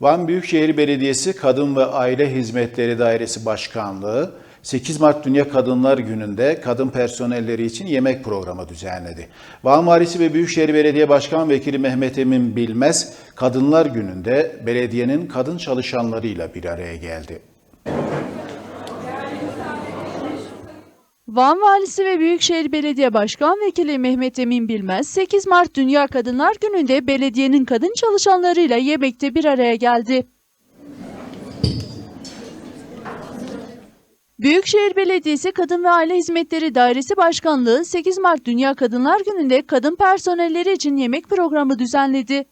Van Büyükşehir Belediyesi Kadın ve Aile Hizmetleri Dairesi Başkanlığı 8 Mart Dünya Kadınlar Günü'nde kadın personelleri için yemek programı düzenledi. Van Valisi ve Büyükşehir Belediye Başkan Vekili Mehmet Emin Bilmez, Kadınlar Günü'nde belediyenin kadın çalışanlarıyla bir araya geldi. Van Valisi ve Büyükşehir Belediye Başkan Vekili Mehmet Emin Bilmez, 8 Mart Dünya Kadınlar Günü'nde belediyenin kadın çalışanlarıyla yemekte bir araya geldi. Büyükşehir Belediyesi Kadın ve Aile Hizmetleri Dairesi Başkanlığı 8 Mart Dünya Kadınlar Günü'nde kadın personelleri için yemek programı düzenledi.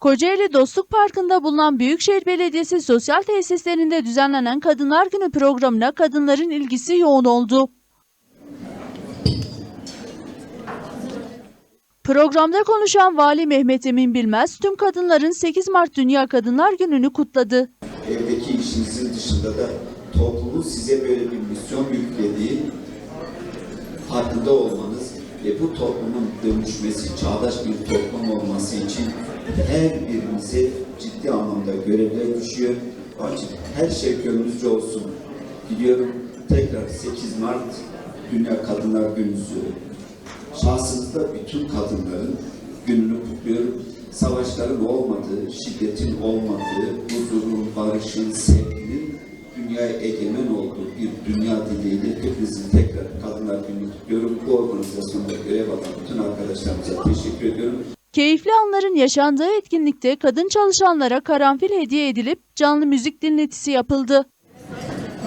Kocaeli Dostluk Parkı'nda bulunan Büyükşehir Belediyesi sosyal tesislerinde düzenlenen Kadınlar Günü programına kadınların ilgisi yoğun oldu. Programda konuşan Vali Mehmet Emin Bilmez, tüm kadınların 8 Mart Dünya Kadınlar Günü'nü kutladı. evdeki işinizin dışında da toplumun size böyle bir misyon yüklediği farkında olmanız ve bu toplumun dönüşmesi, çağdaş bir toplum olması için her birimize ciddi anlamda görevler düşüyor. Onun her şey gönlünüzce olsun. Diliyorum tekrar 8 Mart Dünya Kadınlar Günü'nüzü şahsınızda bütün kadınların gününü kutluyorum. Savaşların olmadığı, şiddetin olmadığı, huzurun, barışın, sevginin dünyaya egemen olduğu bir dünya dileğiyle hepinizin tekrar Kadınlar Günü'nü kutluyorum. Bu organizasyonda görev alan bütün arkadaşlarımıza teşekkür ediyorum. Keyifli anların yaşandığı etkinlikte kadın çalışanlara karanfil hediye edilip canlı müzik dinletisi yapıldı.